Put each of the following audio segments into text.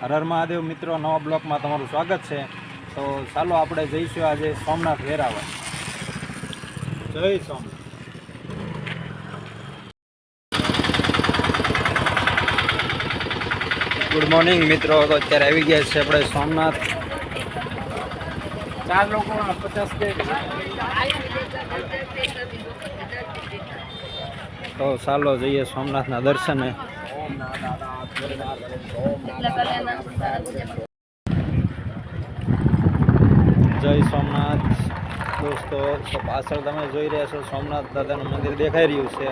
હર હર મહાદેવ મિત્રો નવા બ્લોકમાં તમારું સ્વાગત છે. તો ચાલો આપણે જઈશું આજે સોમનાથ વેરાવળ. જય સોમનાથ. ગુડ મોર્નિંગ મિત્રો. તો અત્યારે આવી ગયા છે આપણે સોમનાથ. ચાર લોકો પચાસ તો ચાલો જઈએ સોમનાથના દર્શને. જય સોમનાથ દોસ્તો. તો પાછળ તમે જોઈ રહ્યા છો સોમનાથ દાદાનું મંદિર દેખાઈ રહ્યું છે.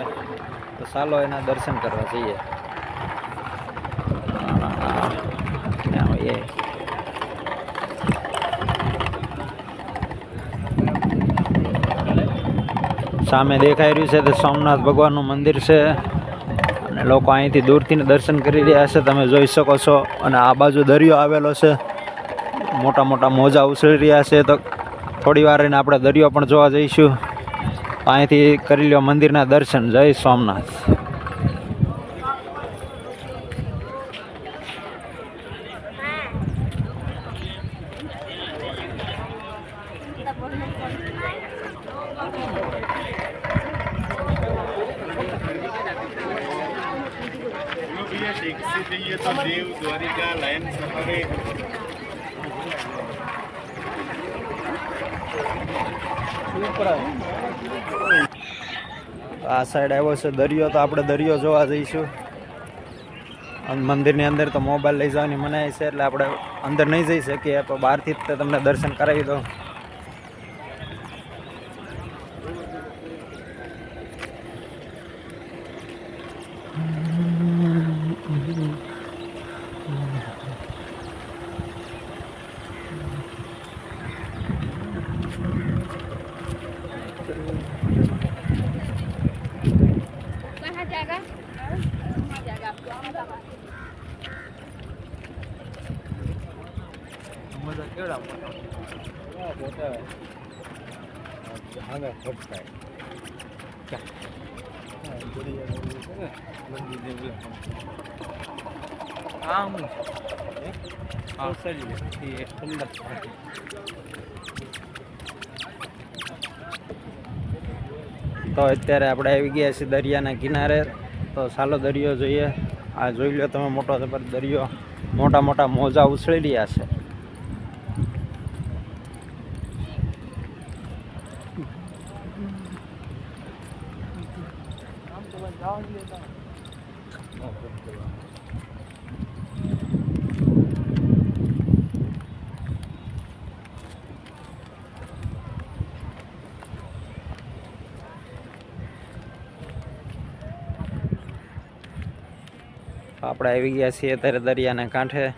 તો ચાલો એના દર્શન કરવા જઈએ. સામે દેખાઈ રહ્યું છે તે સોમનાથ ભગવાનનું મંદિર છે. અને લોકો અહીંથી દૂરથી દર્શન કરી રહ્યા છે. તમે જોઈ શકો છો. અને આ બાજુ દરિયો આવેલો છે. મોટા મોટા મોજા ઉછળી રહ્યા છે. તો થોડી વાર રહીને આપણે દરિયો પણ જોવા જઈશું. અહીંથી કરી લ્યો મંદિરના દર્શન. જય સોમનાથ ના લાયન આ સાઈડ આવ્યો છે દરિયો, તો આપણે દરિયો જોવા જઈશું. અને મંદિરની અંદર તો મોબાઈલ લઈ જવાની મનાય છે, એટલે આપણે અંદર નહીં જઈ શકીએ, તો બહારથી જ તમને દર્શન કરાવી દઉં. તો અત્યારે આપણે આવી ગયા છીએ દરિયાના કિનારે. તો સાલો દરિયો જોઈએ. આ જોઈ લો તમે મોટો જબર દરિયો. મોટા મોટા મોજા ઉછળી રહ્યા છે. આપણે આવી ગયા છીએ અત્યારે દરિયાના કાંઠે.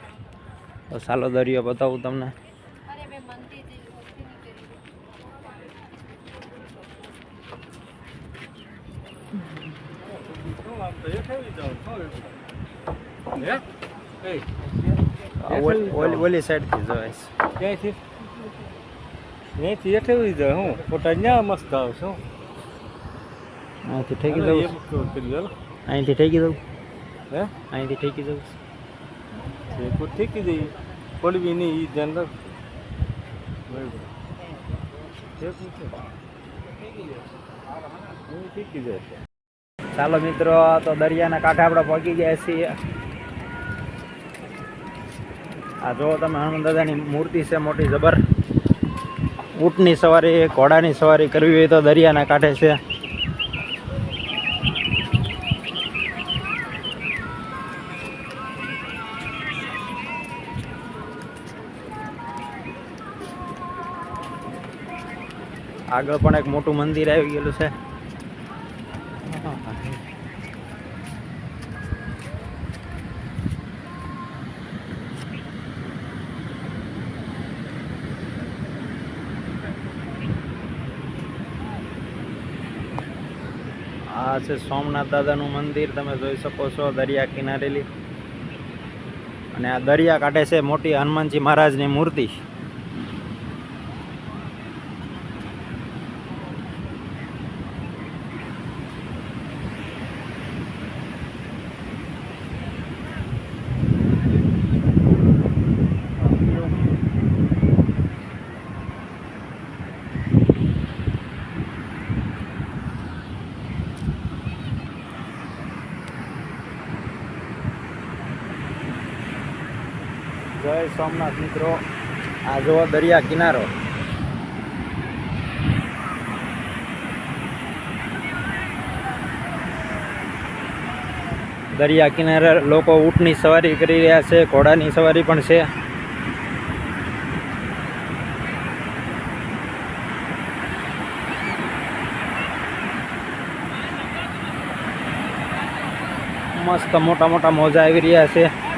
તો ચાલો દરિયો બતાવું તમને. ઓલ- ઓલી સાઈડથી જોવાય. છે ક્યાંયથી અહીંથી હેઠવી જાય હું? ફોટા ત્યાં મસ્ત આવશે હું? અહીંથી ઠેકી દઉં. અહીંથી ઠેકી દઉં. હે? અહીંથી ઠેકી દઉં. કોઈ ઠીકી દઈ પડવી નહીં એ ધ્યાન રાખ. ચાલો મિત્રો તો દરિયાના કાંઠે આપણે પહોંચી ગયા છીએ. આ જો તમે હનુમાન દાદાની મૂર્તિ છે, મોટી જબર. ઊંટની સવારી, ઘોડાની સવારી કરવી હોય તો દરિયાના કાંઠે છે. આગળ પણ એક મોટું મંદિર આવી ગયેલું છે આ છે સોમનાથ દાદાનું મંદિર, તમે જોઈ શકો છો દરિયા કિનારેલી. અને આ દરિયા કાંઠે છે મોટી હનુમાનજી મહારાજની મૂર્તિ જય સોમનાથ મિત્રો. આ જો દરિયા કિનારો. દરિયા કિનારે લોકો ઊંટની સવારી કરી રહ્યા છે, ઘોડાની સવારી પણ છે. મસ્ત મોટા મોટા મોજા આવી રહ્યા છે.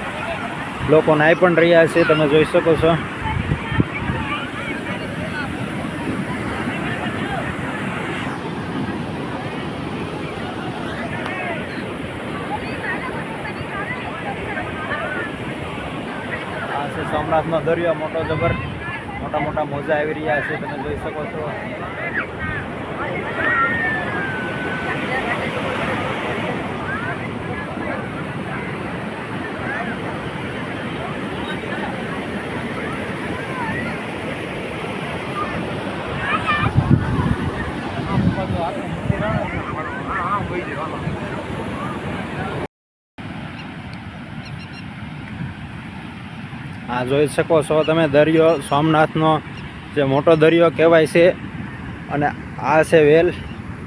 લોકો નાઈ પણ રહ્યા છે, તમે જોઈ શકો છો સોમનાથનો દરિયો, મોટો જબર. મોટા મોટા મોજા આવી રહ્યા છે, તમે જોઈ શકો છો. આ જોઈ શકો છો તમે દરિયો, સોમનાથનો જે મોટો દરિયો કહેવાય છે. અને આ છે વેલ,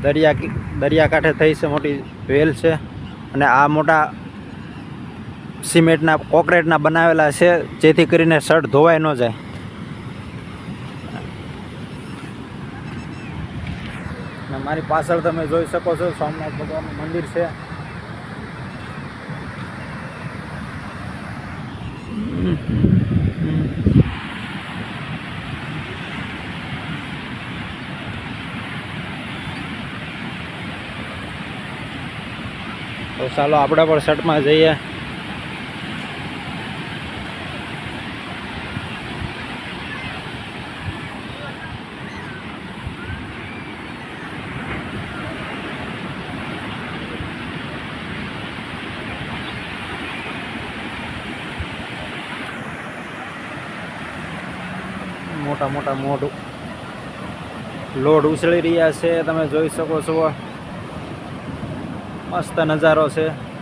દરિયા દરિયાકાંઠે થઈ છે મોટી વેલ છે. અને આ મોટા સિમેન્ટના, કોકરેટના બનાવેલા છે, જેથી કરીને શર્ટ ધોવાઈ ન જાય. મારી પાછળ તમે જોઈ શકો છો, સોમનાથ ભગવાનનું મંદિર છે. તો ચાલો આપણે પણ શર્ટમાં જઈએ. મોટા મોટા મોઢ. લોડ ઉછળી રહ્યા છે, તમે જોઈ શકો છો. મસ્ત નજારો છે.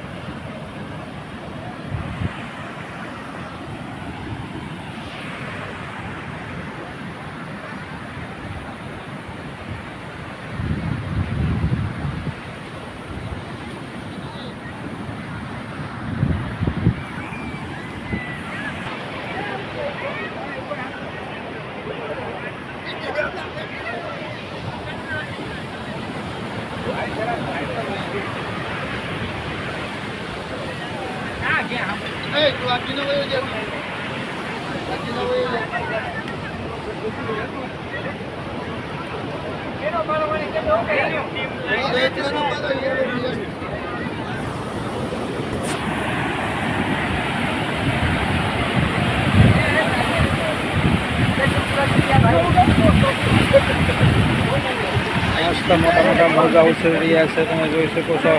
મસ્ત મોટા મોટા મોજા ઉછળી રહ્યા છે, તમે જોઈ શકો છો.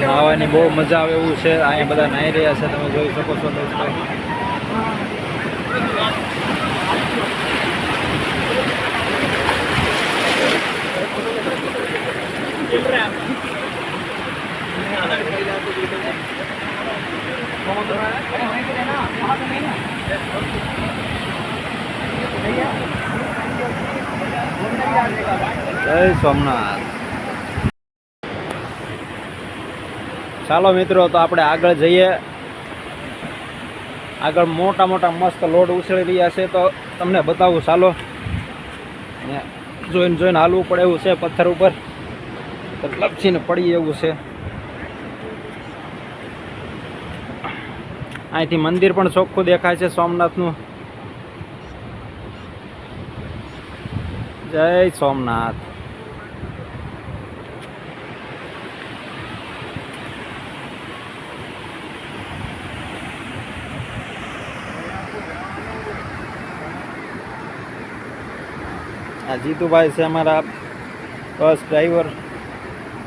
નાવાની બહુ મજા આવે એવું છે અહીંયા બધા નાહી રહ્યા છે, તમે જોઈ શકો છો, દોસ્તો. સોમનાથ. ચાલો મિત્રો, તો આપણે આગળ જઈએ. આગળ મોટા મોટા મસ્ત લોડ ઉછળી રહ્યા છે, તો તમને બતાવું, ચાલો. જોઈને જોઈને હાલવું પડે એવું છે પથ્થર ઉપર. તો લપસીને પડી એવું છે. અહીંથી મંદિર પણ ચોખ્ખું દેખાય છે સોમનાથનું. જય સોમનાથ. આ જીતુભાઈ છે અમારા બસ ડ્રાઈવર.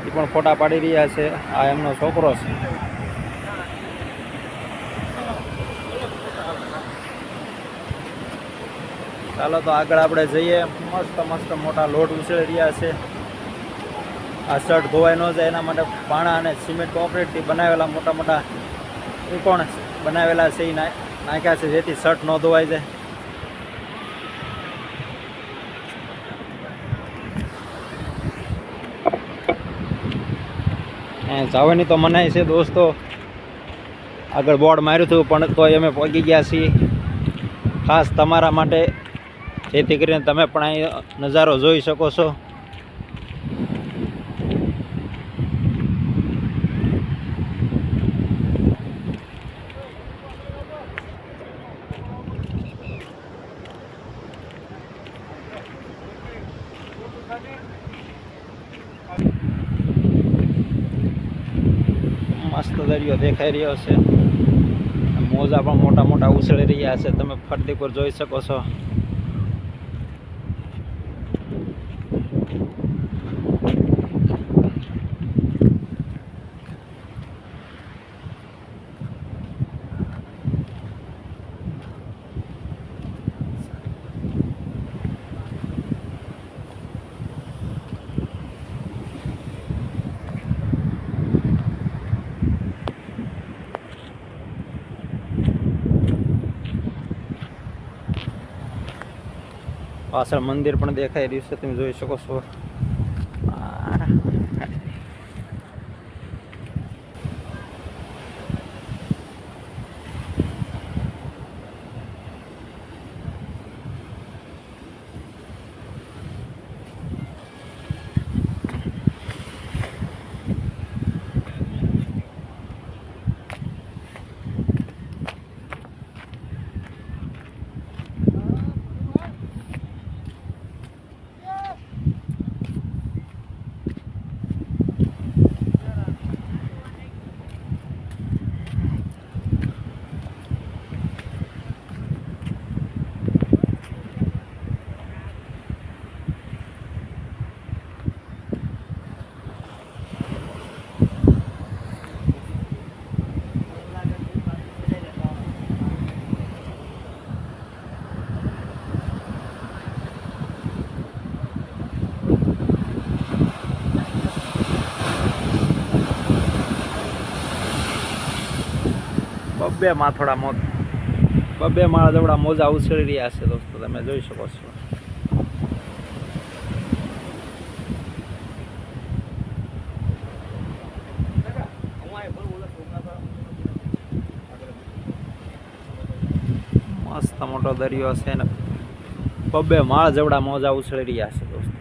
એ પણ ફોટા પાડી રહ્યા છે. આ એમનો છોકરો છે. ચાલો તો આગળ આપણે જઈએ. મસ્ત મસ્ત મોટા લોટ ઉછળી રહ્યા છે. આ શર્ટ ધોવાઈ ન જાય, એના માટે પાણા અને સિમેન્ટ કોપરેટથી બનાવેલા મોટા મોટા ત્રિકોણ બનાવેલા છે. એ નાખ્યા છે જેથી શર્ટ ન ધોવાઈ જાય. જવાની તો મનાય છે દોસ્તો. આગળ બોર્ડ માર્યું હતું પણ તોય અમે પહોંચી ગયા છીએ. ખાસ તમારા માટે જેથી કરીને તમે પણ અહીં નજારો જોઈ શકો છો. મસ્ત દેખાઈ રહ્યો છે. મોજા પણ મોટા મોટા ઉછળી રહ્યા છે. તમે ફરતી પર જોઈ શકો છો. પાછળ મંદિર પણ દેખાઈ રહ્યું છે તમે જોઈ શકો છો. બબ્બે માથોડા મોત. બબ્બે માળા જેવડા મોજા ઉછળી રહ્યા છે દોસ્તો, તમે જોઈ શકો છો. મસ્ત મોટો દરિયો છે ને. બબ્બે માળ જેવડા મોજા ઉછળી રહ્યા છે દોસ્તો.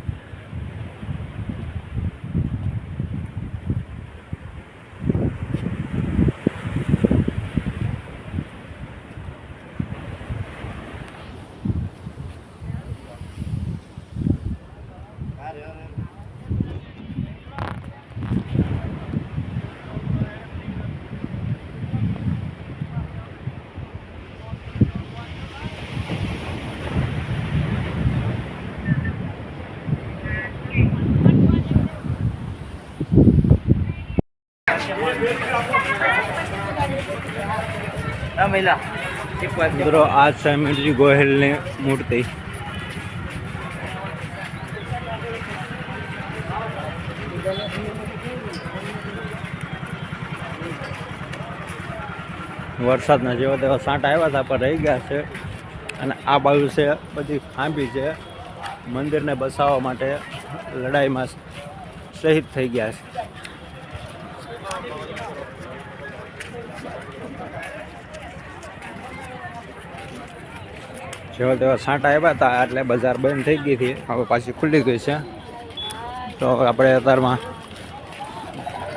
મિત્રો, આ છે અમીરજી ગોહિલની મૂર્તિ. વરસાદના જેવા તેવા સાંટા આવ્યા હતા, પણ રહી ગયા છે. અને આ બાજુ છે, બધી ખાંભી છે. મંદિરને બસાવવા માટે લડાઈમાં શહીદ થઈ ગયા છે. જેવા તેવા સાંટા આવ્યા હતા એટલે બજાર બંધ થઈ ગઈ હતી. હવે પાછી ખુલ્લી ગઈ છે. તો આપણે અત્યારમાં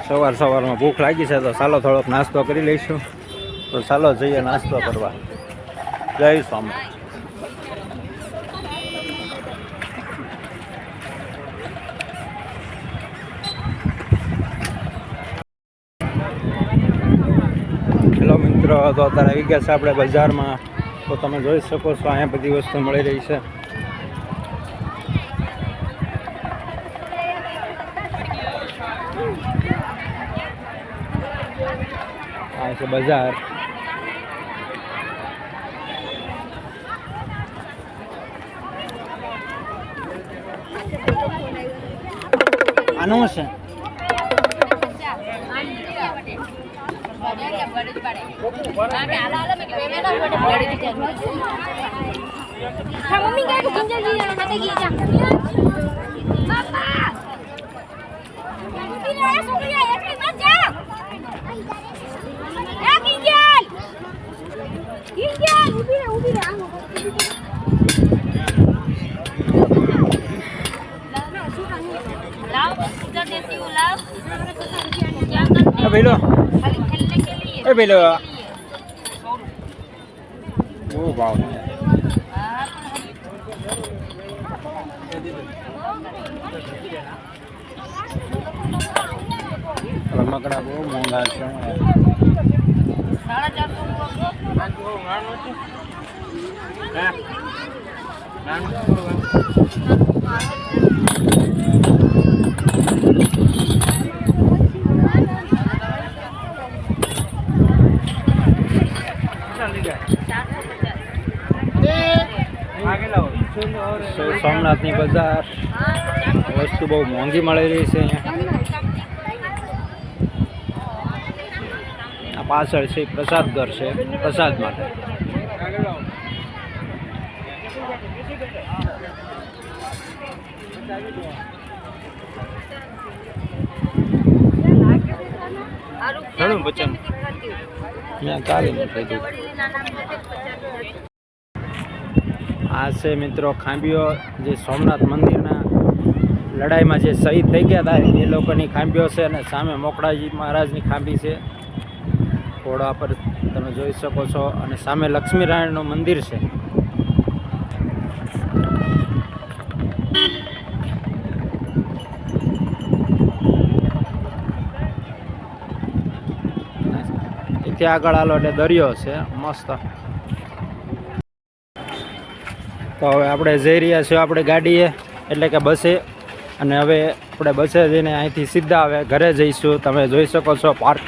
સવાર સવારમાં ભૂખ લાગી છે તો ચાલો થોડોક નાસ્તો કરી લઈશું. તો ચાલો જઈએ નાસ્તો કરવા. જય સ્વામી. હેલો મિત્રો, તો અત્યારે આવી ગયા છે આપણે બજારમાં. તો તમે જોઈ શકો છો, અહીંયા બધી વસ્તુ મળી રહી છે. આ છે બજાર. આનું છે? મમ્મી કહે કે કિંજલ જી. સાથે ગઈ રહે છોકરી ไม่ไปเลยโอ้เบาเรามากระโบมองได้ใช่ไหมนั่น સો સોમનાથની બજાર. વસ્તુ બહુ મોંઘી મળી રહી છે અહીંયા. આ પાછળ છે પ્રસાદ ઘર છે પ્રસાદ માટે. ઘણું વચન થઈ ગયું. આ છે મિત્રો ખાંભીઓ, જે સોમનાથ મંદિરના લડાઈમાં જે શહીદ થઈ ગયા હતા, એ લોકોની ખાંભીઓ છે અને સામે મોકળાજી મહારાજની ખાંભી છે. ઘોડા પર તમે જોઈ શકો છો અને સામે લક્ષ્મીનારાયણનું મંદિર છે. ત્યાં આગળ આલો એટલે દરિયો છે, મસ્ત. તો હવે આપણે જઈ રહ્યા છીએ આપણે ગાડીએ, એટલે કે બસે. અને હવે આપણે બસે જઈને અહીંથી સીધા હવે ઘરે જઈશું. તમે જોઈ શકો છો પાર્ક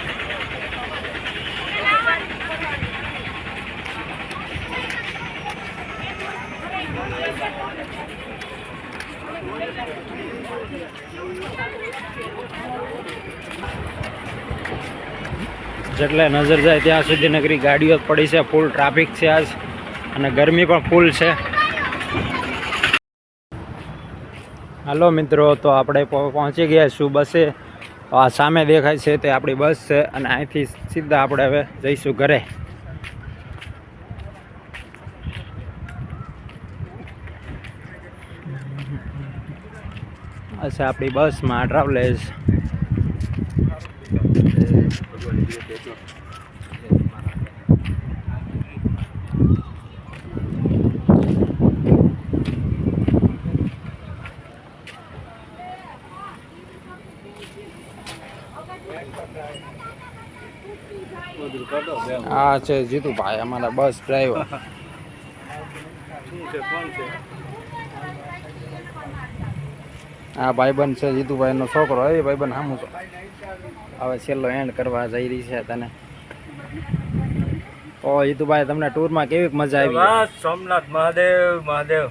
જેટલે નજર જાય ત્યાં સુધી નગરી ગાડીઓ જ પડી છે. ફૂલ ટ્રાફિક છે આજ. અને ગરમી પણ ફૂલ છે. હાલો મિત્રો, તો આપણે પહોંચી ગયા છું બસે. આ સામે દેખાય છે તે આપણી બસ છે અને અહીંથી સીધા આપણે હવે જઈશું ઘરે. અચ્છા આપણી બસમાં ટ્રાવેલેસ આ છે જીતુભાઈ અમારા બસ ડ્રાઈવર આ ભાઈબંધ છે જીતુભાઈનો છોકરો. એ ભાઈબંધ સામું છો. હવે છેલ્લો એન્ડ કરવા જઈ રહી છે તને. ઓ જીતુભાઈ તમને ટૂરમાં કેવી મજા આવી? સોમનાથ મહાદેવ મહાદેવ.